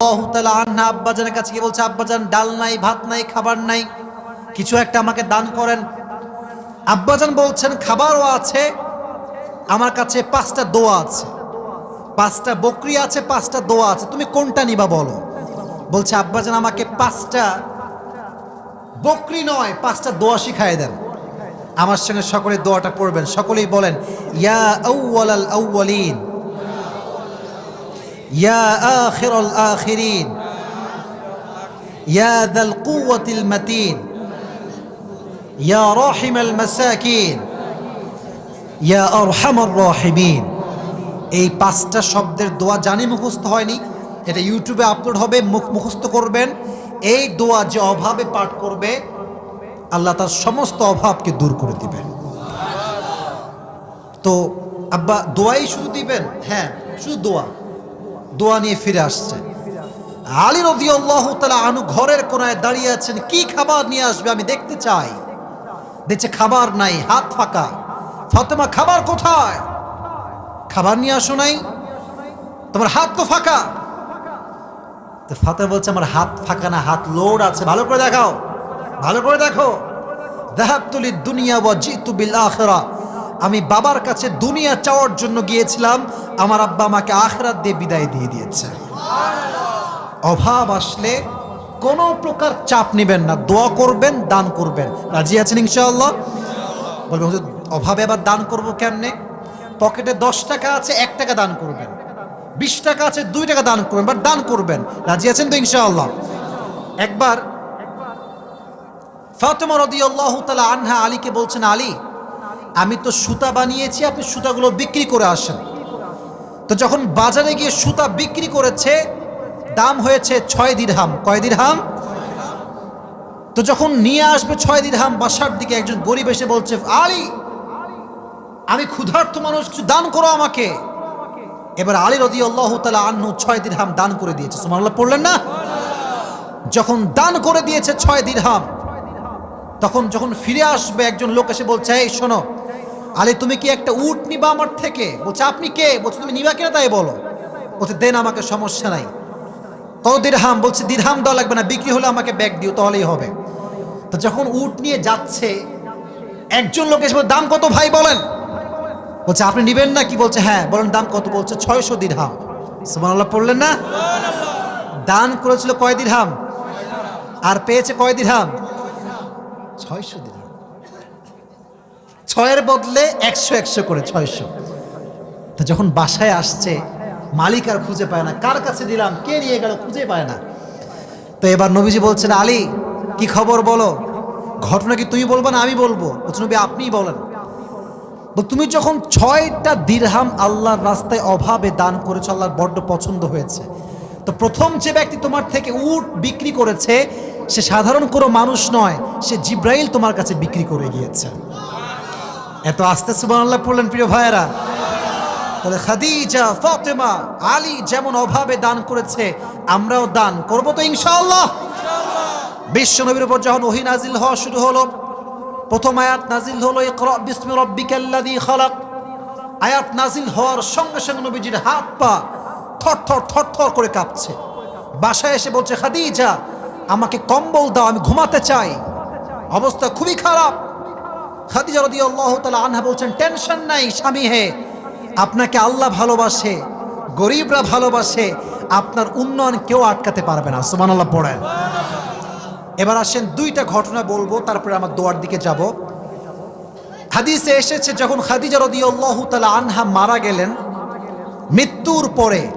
তাআলা আনহা আব্বাজানের কাছে গিয়ে বলছে, আব্বাজান, ডাল নাই, ভাত নাই, খাবার নাই, কিছু একটা আমাকে দান করেন। আব্বাজান বলছেন, খাবারও আছে, আমার কাছে পাঁচটা দোয়া আছে। পাঁচটা বকরি আছে, পাঁচটা দোয়া আছে। তুমি কোনটা নিবা বলো? বলছে, আব্বাজান, আমাকে পাঁচটা বকরি নয়, পাঁচটা দোয়া শিখায় দেন। আমার সঙ্গে সকলে দোয়াটা পড়বেন। সকলেই বলেন, ইয়া আউওয়ালাল আউওয়ালিন। ইয়া আখিরাল আখিরিন। ইয়া দাল কুওয়াতিল মাতিন। ইয়া রাহিমাল মাসাকিন। ইয়া আরহামার রাহিমিন। এই পাঁচটা শব্দের দোয়া জানি মুখস্থ হয়নি। এটা ইউটিউবে আপলোড হবে, মুখ মুখস্থ করবেন। এই দোয়া যে অভাবে পাঠ করবে, আল্লাহ তার সমস্ত অভাবকে দূর করে দিবেন। তো আব্বা, দোয়াই শুধু দিবেন? হ্যাঁ শুধু দোয়া। দোয়া নিয়ে ফিরে আসছে। আলী রদি আল্লাহ তালা আনু ঘরের কোনায় দাঁড়িয়ে আছেন। কি খাবার নিয়ে আসবে আমি দেখতে চাই। দেখছে খাবার নাই, হাত ফাঁকা। ফাতেমা, খাবার কোথায়? খাবার নিয়ে আসো নাই। তোমার হাত তো ফাঁকা। তো ফাতেমা বলছে, আমার হাত ফাঁকা না, হাত লোড আছে। ভালো করে দেখাও। ভালো করে দেখো। দেহাবতুলি দুনিয়া ওয়া জিতু বিল আখেরা। আমি বাবার কাছে দুনিয়া চাওয়ার জন্য গিয়েছিলাম। আমার আব্বা আমাকে আখরাত দিয়ে বিদায় দিয়ে দিয়েছে। অভাব আসলে কোনো প্রকার চাপ নেবেন না, দোয়া করবেন, দান করবেন। রাজি আছেন ইনশাআল্লাহ? বলবেন অভাবে আবার দান করব কেমনে? পকেটে দশ টাকা আছে, এক টাকা দান করবেন। বিশ টাকা আছে, দুই টাকা দান করবেন বাট দান করবেন। রাজি আছেন তো ইনশাআল্লাহ? একবার ফাতেমা রাদিয়াল্লাহু তাআলা আনহা আলীকে বলছেন, আলী, আমি তো সুতা বানিয়েছি, আপনি সুতাগুলো বিক্রি করে আসেন। তো যখন বাজারে গিয়ে সুতা বিক্রি করেছে, দাম হয়েছে ছয় দিরহাম। কয় দিরহাম? তো যখন নিয়ে আসবে ছয় দিরহাম, বাসার দিকে একজন গরিব এসে বলছে, আলী, আমি ক্ষুধার্ত মানুষ, কিছু দান করো আমাকে। এবার আলী রদি আল্লাহ তালা আন্নু ছয় দিরহাম দান করে দিয়েছে। সুমাল্লাহ পড়লেন না? যখন দান করে দিয়েছে ছয় দিরহাম, তখন যখন ফিরে আসবে একজন লোক এসে বলছে, এই শোনো আলী, তুমি কি একটা উট নিবা আমার থেকে? বলছে, আপনি কে? বলছে, তুমি নিবা কেনা তাই বলো? বলছে, দেন আমাকে, সমস্যা নাই। কত দিরহাম বলছে, দিরহাম দেওয়া লাগবে না, বিক্রি হলে আমাকে ব্যাগ দিও, তাহলেই হবে। তো যখন উট নিয়ে যাচ্ছে, একজন লোক এসে দাম কত ভাই বলেন? বলছে, আপনি নিবেন না? কি বলছে হ্যাঁ বলেন দাম কত? বলছে, ছয়শো দিরহাম। সুবহানাল্লাহ, পড়লেন না? দান করেছিল কয় দিরহাম? আর পেয়েছে কয় দিরহাম? ছয়শো দিরহাম। ছয়ের বদলে একশো একশো করে ছয়শো। তো যখন বাসায় আসছে, মালিক আর খুঁজে পায় না। কার কাছে দিলাম? কে নিয়ে গেল? খুঁজে পায় না। তো এবার নবীজি বলছেন, আলী, কি খবর বলো? ঘটনা কি তুমি বলব না আমি বলব? নবী, আপনিই বলেন। তুমি যখন ছয়টা দিরহাম আল্লাহর রাস্তায় অভাবে দান করেছ, আল্লাহর বড্ড পছন্দ হয়েছে। তো প্রথম যে ব্যক্তি তোমার থেকে উট বিক্রি করেছে, সে সাধারণ কোনো মানুষ নয়, সে জিব্রাইল তোমার কাছে বিক্রি করে গিয়েছে। এত আস্তে সুবহানাল্লাহ পড়লেন প্রিয় ভাইয়েরা। তাহলে খাদিজা, ফতেমা, আলী যেমন অভাবে দান করেছে, আমরাও দান করব তো ইনশাআল্লাহ। বিশ্ব নবীর উপর যখন ওহি নাজিল হওয়া শুরু হলো, প্রথম আয়াত নাজিল হলো বিসমি রাব্বিকাল্লাযী খালাক। আয়াত নাজিল হওয়ার সঙ্গে সঙ্গে নবীজির হাত পা থর থর থর থর করে কাঁপছে। বাসায় এসে বলছে, খাদিজা, আমাকে কম্বল দাও, আমি ঘুমাতে চাই। অবস্থা খুবই খারাপ। তাআলা আনহা বলছেন, টেনশন নাই স্বামী হে, আপনাকে আল্লাহ ভালোবাসে, গরিবরা ভালোবাসে, আপনার উন্নয়ন কেউ আটকাতে পারবে না। সুমান আল্লাহ পড়েন। এবার আসেন দুইটা ঘটনা বলব, তারপরে আমার দোয়ার দিকে যাব। হাদিসে এসেছে, যখন খাদিজা রাদিয়াল্লাহু তালা আনহা মারা গেলেন, মৃত্যুর পরে,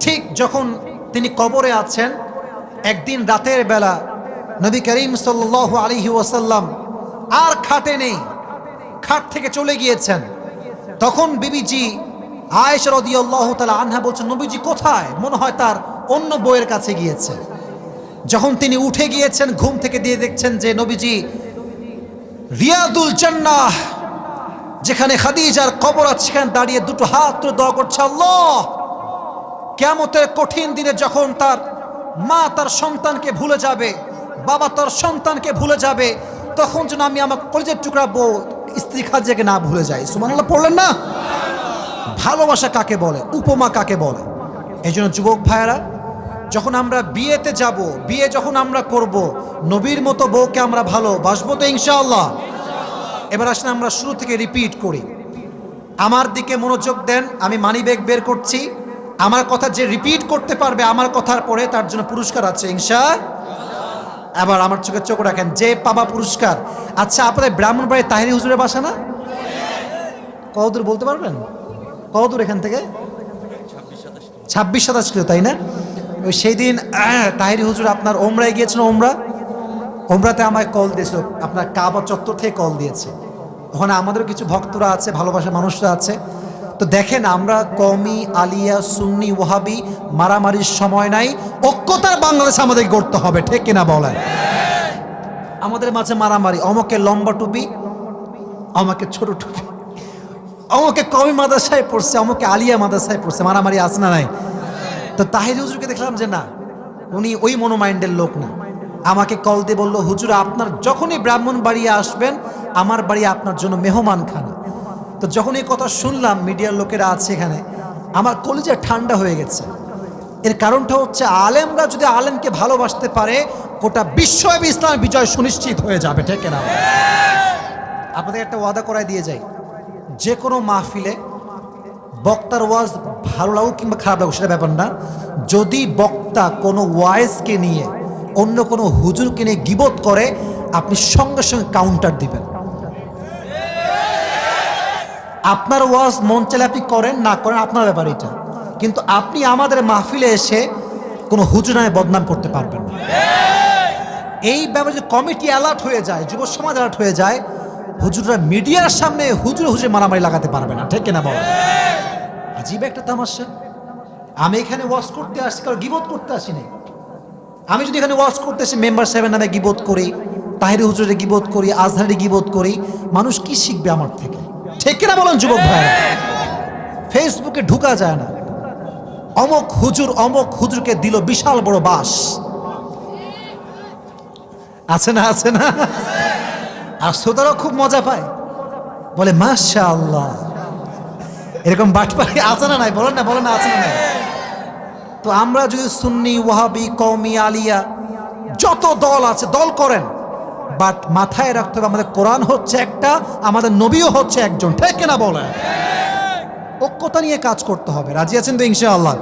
ঠিক যখন তিনি কবরে আছেন, একদিন রাতের বেলা নবী করিম সাল্লাল্লাহু আলাইহি ওয়াসাল্লাম আর খাটে নেই। খাট থেকে চলে গিয়েছেন। তখন বিবিজি আয়েশা রাদিয়াল্লাহু তাআলা আনহা বলছেন, নবীজি কোথায়? মনে হয় তার অন্য বইয়ের কাছে গিয়েছে। যখন তিনি উঠে গিয়েছেন, ঘুম থেকে দিয়ে দেখছেন যে নবীজি রিয়াদুল জান্নাহ, যেখানে খাদিজার কবর আছে, সেখানে দাঁড়িয়ে দুটো হাত তুলে দোয়া করছে, আল্লাহ! কেমতের কঠিন দিনে যখন তার মা তার সন্তানকে ভুলে যাবে, বাবা তার সন্তানকে ভুলে যাবে তখন যেন আমি আমার কলেজের টুকরা বউ স্ত্রী খাদিজাকে না ভুলে যাই। সুমানুল্লাহ পড়লেন না? ভালোবাসা কাকে বলে? উপমা কাকে বলে? এই জন্য যুবক ভাইয়েরা, যখন আমরা বিয়েতে যাব, বিয়ে যখন আমরা করব, নবীর মতো বউকে আমরা ভালো বাসবো তো ইনশাআল্লাহ। এবার আসলে আমরা শুরু থেকে রিপিট করি। আমার দিকে মনোযোগ দেন, আমি মানি ব্যাগ বের করছি। আমার কথা যে রিপিট করতে পারবে, আমার কথার পরে তার জন্য পুরস্কার আছে, ইনশা এবার আমার চোখে চোখ রাখেন, যে পাবা পুরস্কার। আচ্ছা আপনাদের ব্রাহ্মণ ব্রাহ্মণবাড়ি তাহিরি হুজুরের বাসা না? কতদূর বলতে পারবেন? কতদূর এখান থেকে? ছাব্বিশ সাতাশ কিলো, তাই না? ওই সেই দিন তাহিরি হুজুর আপনার ওমরায় গিয়েছিল, ওমরা? ওমরাতে আমায় কল দিয়েছিল, আপনার কাবা চত্বর থেকে কল দিয়েছে। ওখানে আমাদেরও কিছু ভক্তরা আছে, ভালোবাসার মানুষরা আছে। তো দেখেন, আমরা কমি আলিয়া, সুন্নি ওহাবি মারামারির সময় নাই, ঐক্যতার বাংলাদেশ আমাদের গড়তে হবে, ঠিক কিনা বলেন? আমাদের মাঝে মারামারি অমকে লম্বা টুপি, আমাকে ছোট টুপি, আমাকে কমি মাদ্রাসায় পড়ছে, আমাকে আলিয়া মাদ্রাসায় পড়ছে, মারামারি আছে না নাই? তো তাহির হুজুরকে দেখলাম যে না, উনি ওই মনোমাইন্ডের লোক না। আমাকে কল দিয়ে বলল, হুজুর, আপনার যখনই ব্রাহ্মণ বাড়িয়ে আসবেন, আমার বাড়ি আপনার জন্য মেহমান খানা। তো যখন এই কথা শুনলাম, মিডিয়ার লোকেরা আছে এখানে, আমার কলেজে ঠান্ডা হয়ে গেছে। এর কারণটা হচ্ছে আলেমরা যদি আলেমকে ভালোবাসতে পারে, গোটা বিশ্বব্যাপী ইসলামের বিজয় সুনিশ্চিত হয়ে যাবে, ঠিক না আপনাদের একটা ওয়াদা করায় দিয়ে যাই। যে কোনো মাহফিলে বক্তার ওয়াজ ভালো লাগুক কিংবা খারাপ লাগুক, সেটা ব্যাপার না। যদি বক্তা কোনো ওয়াইজকে নিয়ে অন্য কোনো হুজুরকে নিয়ে গিবত করে, আপনি সঙ্গে সঙ্গে কাউন্টার দিবেন। আপনার ওয়াজ মন চাইলে আপনি করেন, না করেন, আপনার ব্যাপার এটা। কিন্তু আপনি আমাদের মাহফিলে এসে কোনো হুজুর নামে বদনাম করতে পারবেন না। এই ব্যাপারে কমিটি অ্যালার্ট হয়ে যায়, যুব সমাজ অ্যালার্ট হয়ে যায়, হুজুররা মিডিয়ার সামনে হুজুর হুজুর মারামারি লাগাতে পারবে না। ঠিক কিনা বল? আজীব একটা তামাশা। আমি এখানে ওয়াশ করতে আসছি কারণ গিবোধ করতে আসিনি। আমি যদি এখানে ওয়াশ করতে আসি, মেম্বার সাহেবের নামে গিবোধ করি, তাহিরি হুজুরের গিবোধ করি, আজহারের গিবোধ করি, মানুষ কি শিখবে আমার থেকে? ঠিক কিনা বলেন যুবক ভাই? ফেসবুকে ঢুকা যায় না। অমক হুজুর অমক হুজুরকে দিল বিশাল বড় বাস। আছে না আছে না? আর শ্রোতারাও খুব মজা পায়। বলে মাশা আল্লাহ এরকম বাটপাড়ি আছে না নাই? বলেন না বলেন না আছে না নাই? তো আমরা যদি সুন্নি ওয়াহাবি কওমি আলিয়া যত দল আছে দল করেন। বাট মাথায় রাখতে হবে, আমাদের কোরআন হচ্ছে একটা, আমাদের নবীও হচ্ছে একজন। ঠিক কিনা বলে ঐক্যতা নিয়ে কাজ করতে হবে। রাজি আছেন তো ইনশাআল্লাহ?